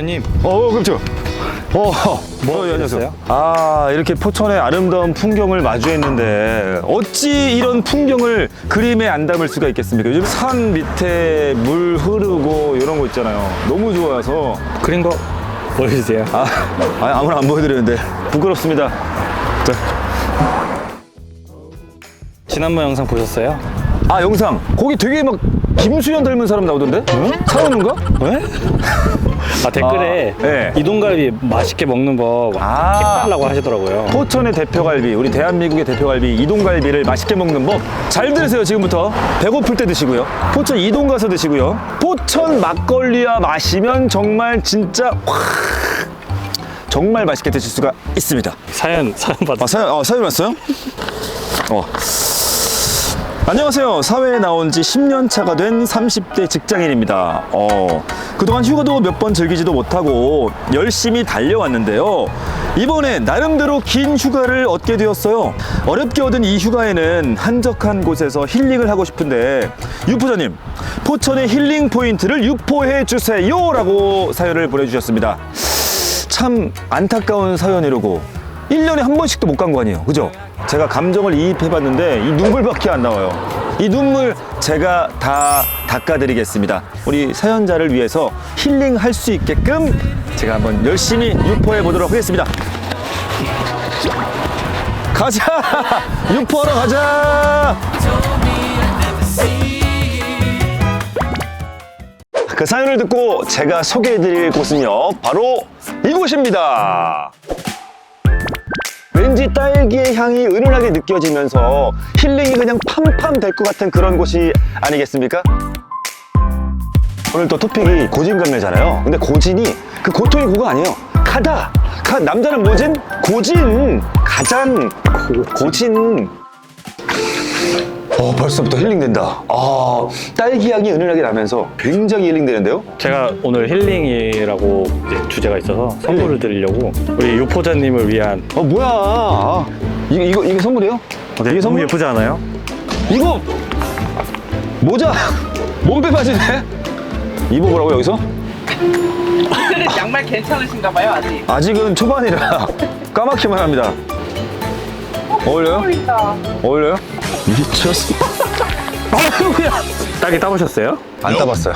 사장님 어, 그렇죠. 어, 뭐 어, 예, 안녕하세요. 아, 이렇게 포천의 아름다운 풍경을 마주했는데 어찌 이런 풍경을 그림에 안 담을 수가 있겠습니까? 요즘 산 밑에 물 흐르고 이런 거 있잖아요. 너무 좋아서 그린 거 보여주세요. 아, 아 아무나 안 보여드리는데 부끄럽습니다. 자, 지난번 영상 보셨어요? 아 영상 거기 되게 막 김수현 닮은 사람 나오던데? 사원인가? 왜? 아 댓글에 아, 네. 이동갈비 맛있게 먹는 법 아. 해달라고 하시더라고요. 포천의 대표갈비, 우리 대한민국의 대표갈비 이동갈비를 맛있게 먹는 법 잘 들으세요 지금부터 배고플 때 드시고요 포천 이동 가서 드시고요 포천 막걸리와 마시면 정말 진짜 확 정말 맛있게 드실 수가 있습니다 사연 사연 받았. 아 사연, 어, 사연 왔어요? 어. 안녕하세요. 사회에 나온 지 10년 차가 된 30대 직장인입니다. 어, 그동안 휴가도 몇 번 즐기지도 못하고 열심히 달려왔는데요. 이번에 나름대로 긴 휴가를 얻게 되었어요. 어렵게 얻은 이 휴가에는 한적한 곳에서 힐링을 하고 싶은데 유포자님, 포천의 힐링 포인트를 유포해 주세요 라고 사연을 보내주셨습니다. 참 안타까운 사연이라고 1년에 한 번씩도 못 간 거 아니에요 그죠? 제가 감정을 이입해봤는데 이 눈물밖에 안 나와요. 이 눈물 제가 다 닦아드리겠습니다. 우리 사연자를 위해서 힐링할 수 있게끔 제가 한번 열심히 유포해 보도록 하겠습니다. 가자! 유포하러 가자! 그 사연을 듣고 제가 소개해드릴 곳은요 바로 이곳입니다 왠지 딸기의 향이 은은하게 느껴지면서 힐링이 그냥 팜팜 될 것 같은 그런 곳이 아니겠습니까? 오늘 또 토픽이 고진감래잖아요. 근데 고진이 그 고통이 고가 아니에요. 가다. 가 남자는 뭐진? 고진. 가장 고, 고진 어 벌써부터 힐링된다. 아 딸기 향이 은은하게 나면서 굉장히 힐링되는데요? 제가 오늘 힐링이라고 이제 주제가 있어서 선물을 드리려고 우리 유포자님을 위한 어 뭐야? 아, 이거 이거 이게 선물이에요? 이게 너무 선물? 예쁘지 않아요? 이거! 모자! 몸빼 바지네? 입어보라고 여기서? 오늘은 양말 괜찮으신가 봐요 아직. 아직은 초반이라 까맣기만 합니다 어울려요? 어울린다 어울려요? 미쳤어 아유야 딸기 따보셨어요? 안 따봤어요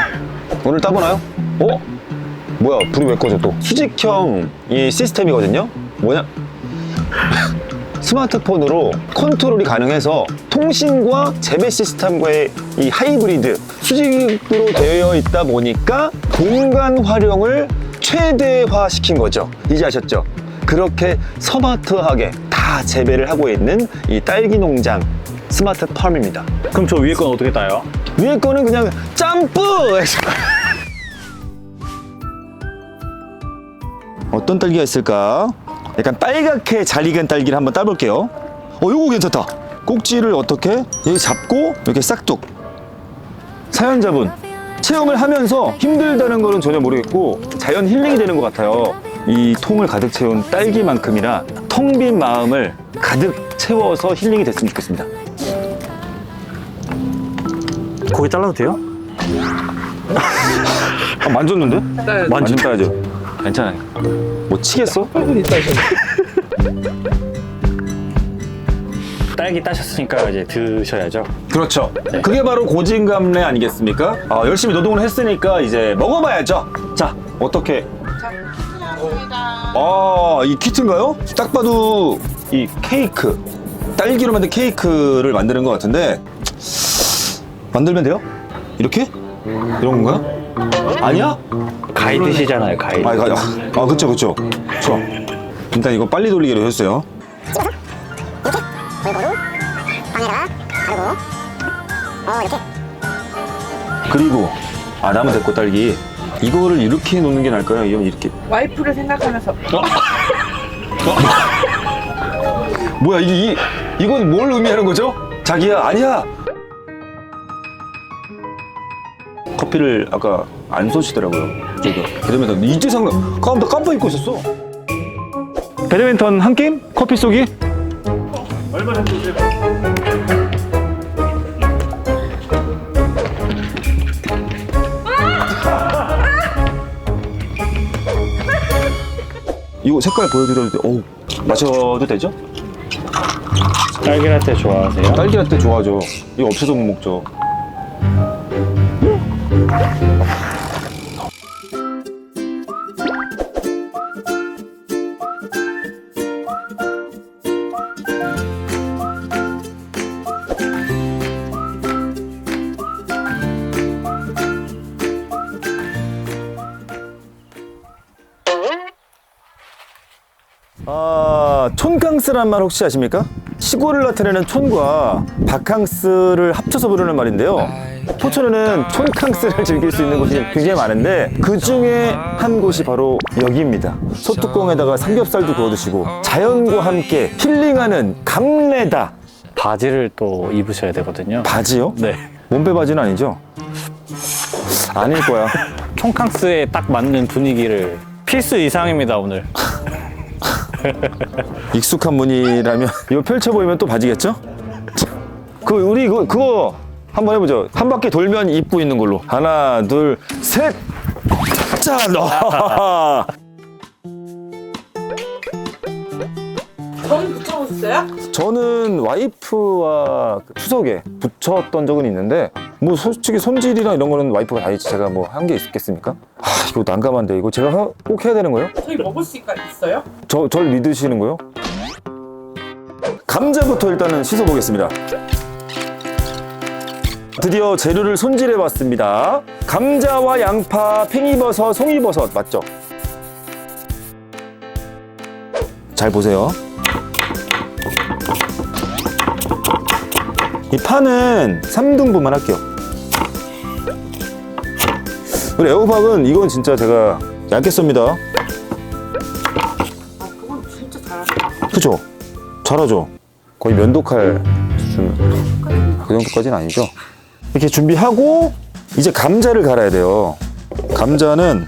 오늘 따보나요? 어? 뭐야 불이 왜 꺼져 또 수직형 이 시스템이거든요 뭐냐 스마트폰으로 컨트롤이 가능해서 통신과 재배 시스템과의 이 하이브리드 수직으로 되어 있다 보니까 공간 활용을 최대화 시킨 거죠. 이제 아셨죠? 그렇게 스마트하게 다 재배를 하고 있는 이 딸기 농장 스마트 팜입니다. 그럼 저 위에 건 어떻게 따요? 위에 거는 그냥 점프! 해서. 어떤 딸기가 있을까? 약간 빨갛게 잘 익은 딸기를 한번 따볼게요. 어, 요거 괜찮다. 꼭지를 어떻게 여기 잡고 이렇게 싹둑. 사연자분 체험을 하면서 힘들다는 거는 전혀 모르겠고 자연 힐링이 되는 것 같아요. 이 통을 가득 채운 딸기만큼이나 텅 빈 마음을 가득 채워서 힐링이 됐으면 좋겠습니다. 고기 잘라도 돼요? 아, 만졌는데? 네. 만지면 따야죠. 괜찮아요. 뭐 치겠어? 충분히 따셔 딸기 따셨으니까 이제 드셔야죠. 그렇죠. 그게 바로 고진감래 아니겠습니까? 아, 열심히 노동을 했으니까 이제 먹어봐야죠. 자, 어떻게? 아, 이 키트인가요? 딱 봐도 이 케이크, 딸기로 만든 케이크를 만드는 것 같은데 만들면 돼요? 이렇게? 이런 건가? 아니야? 가이드시잖아요, 가이드. 아, 아, 아, 그쵸, 그쵸. 좋아. 일단 이거 빨리 돌리기로 했어요. 방에다가 바르고 어 이렇게 그리고 아 나무 데꼬 딸기 이거를 이렇게 놓는 게 나을까요? 아니면 이렇게 와이프를 생각하면서 뭐야 이게 이, 이건 뭘 의미하는 거죠? 자기야 아니야 커피를 아까 안 쏘시더라고요 저희가 배드민턴 이제 상관 깜빡 깜빡 잊고 있었어 배드민턴 한 게임? 커피 쏘기? 이거 색깔 보여드려도 돼? 오, 마셔도 되죠? 딸기라떼 좋아하세요? 딸기라떼 좋아하죠. 이거 없어서 못 먹죠. 아, 촌캉스란 말 혹시 아십니까? 시골을 나타내는 촌과 바캉스를 합쳐서 부르는 말인데요. 포천에는 촌캉스를 즐길 수 있는 곳이 굉장히 많은데 그 중에 한 곳이 바로 여기입니다. 소뚜껑에다가 삼겹살도 구워 드시고 자연과 함께 힐링하는 감내다. 바지를 또 입으셔야 되거든요. 바지요? 네. 몸빼 바지는 아니죠? 아닐 거야. 촌캉스에 딱 맞는 분위기를 필수 이상입니다 오늘. 익숙한 무늬라면 이거 펼쳐 보이면 또 바지겠죠? 그 우리 그거, 그거 한번 해보죠. 한 바퀴 돌면 입고 있는 걸로. 하나, 둘, 셋. 자, 너. 전 붙여보셨어요? 저는 와이프와 추석에 붙였던 적은 있는데 뭐 솔직히 손질이랑 이런 거는 와이프가 다 했지 제가 뭐 한 게 있겠습니까? 아 이거 난감한데 이거 제가 하- 꼭 해야 되는 거예요? 저희 먹을 수 있- 있어요? 저, 절 믿으시는 거요? 감자부터 일단은 씻어보겠습니다. 드디어 재료를 손질해 봤습니다. 감자와 양파, 팽이버섯, 송이버섯 맞죠? 잘 보세요. 이 파는 3등분만 할게요. 우리 애호박은 이건 진짜 제가 얇게 썹니다. 아 그건 진짜 잘하시다. 그죠? 잘하죠? 거의 면도칼 수준. 그 정도까지는 아니죠? 이렇게 준비하고, 이제 감자를 갈아야 돼요. 감자는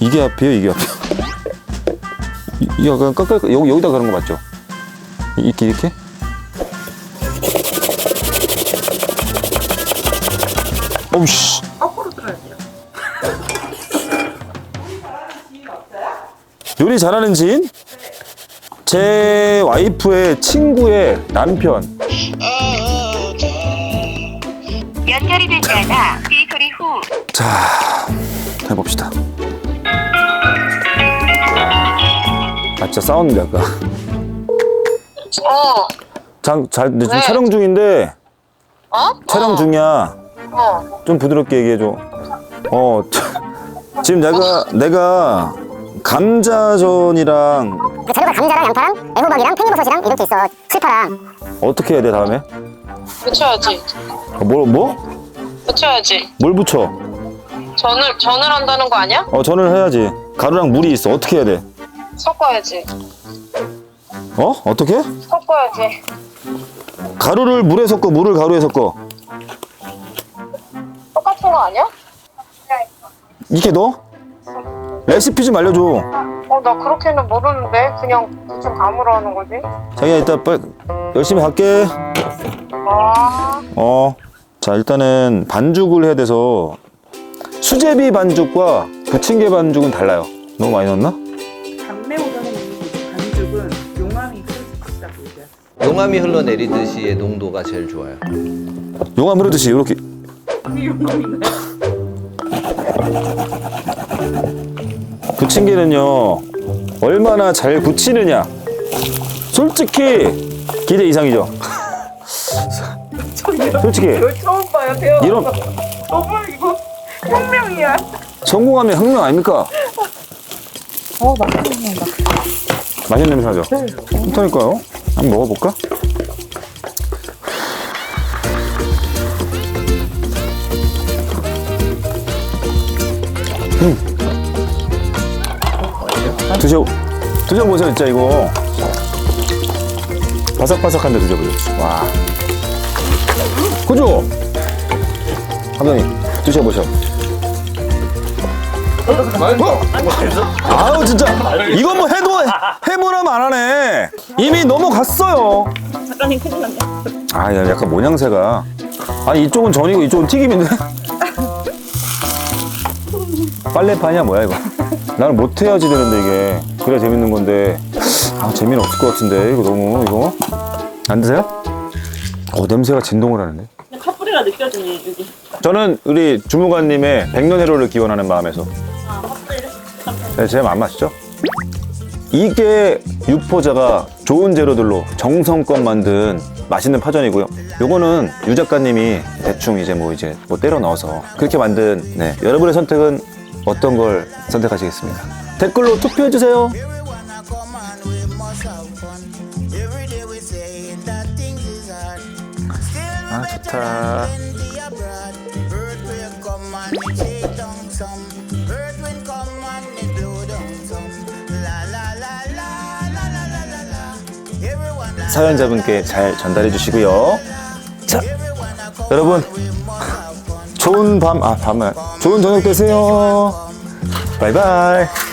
이게 앞이에요, 이게 앞이에요. 이- 약간 깎을, 여기, 여기다 가는 거 맞죠? 이- 이렇게, 이렇게? 어우, 씨. 요리 잘하는 지인? 제 와이프의 친구의 남편. 연결이 되지 않아 삐 소리 후 자, 해봅시다. 아, 진짜 싸웠는데, 아까. 어, 장, 잘, 근데 지금 왜? 촬영 중인데, 어? 촬영 어, 중이야. 어. 좀 부드럽게 얘기해줘. 어, 지금 내가, 내가 감자전이랑 그 재료가 감자랑 양파랑 애호박이랑 팽이버섯이랑 이렇게 있어. 실파랑. 어떻게 해야 돼, 다음에? 붙여야지. 어, 뭐, 뭐? 붙여야지. 뭘 붙여? 전을 전을 한다는 거 아니야? 어, 전을 해야지. 가루랑 물이 있어. 어떻게 해야 돼? 섞어야지. 어? 어떻게? 섞어야지. 가루를 물에 섞어, 물을 가루에 섞어. 똑같은 거 아니야? 이렇게 넣어? 레시피 좀 알려줘. 어, 나 그렇게는 모르는데 그냥 대충 감으로 하는 거지. 자기야, 이따 빨리 열심히 할게. 아, 어. 자, 일단은 반죽을 해야 돼서 수제비 반죽과 부침개 반죽은 달라요. 너무 많이 넣었나? 반죽은 용암이 흐르시다고 얘기해요. 용암이 흘러내리듯이의 농도가 제일 좋아요. 용암 흐르듯이 이렇게. 용암이네. 부침개는요, 얼마나 잘 부치느냐. 솔직히 기대 이상이죠. 솔직히 이거 처음 봐요, 대화. 이런 정말 이거 혁명이야. 성공하면 혁명 아닙니까? 어, 맛있네. 맛있는 냄새 나죠? 그렇다니까요. 한번 먹어볼까? 음. 드셔, 드셔보세요, 진짜 이거. 바삭바삭한데 드셔보세요. 와. 그죠? 감독님, 드셔보셔. 어? 아우 진짜 이거 뭐 해도 해보라면 안 하네 이미 넘어갔어요 작가님 큰일 났네. 아 야, 약간 모양새가 아니 이쪽은 전이고 이쪽은 튀김인데 빨래판이야 뭐야 이거 나는 못 해야지 되는데 이게 그래야 재밌는 건데 아 재미는 없을 것 같은데 이거 너무 이거 안 드세요? 어 냄새가 진동을 하는데 카프리가 느껴지네 여기. 저는 우리 주무관님의 백년 해로를 기원하는 마음에서 네, 제 마음 맞죠? 이게 유포자가 좋은 재료들로 정성껏 만든 맛있는 파전이고요. 요거는 유 작가님이 대충 이제 뭐 이제 뭐 때려 넣어서 그렇게 만든 네. 여러분의 선택은 어떤 걸 선택하시겠습니까? 댓글로 투표해 주세요. 아 좋다. 사연자분께 잘 전달해 주시고요. 자, 여러분 좋은 밤, 아 밤은 좋은 저녁 되세요. 바이바이.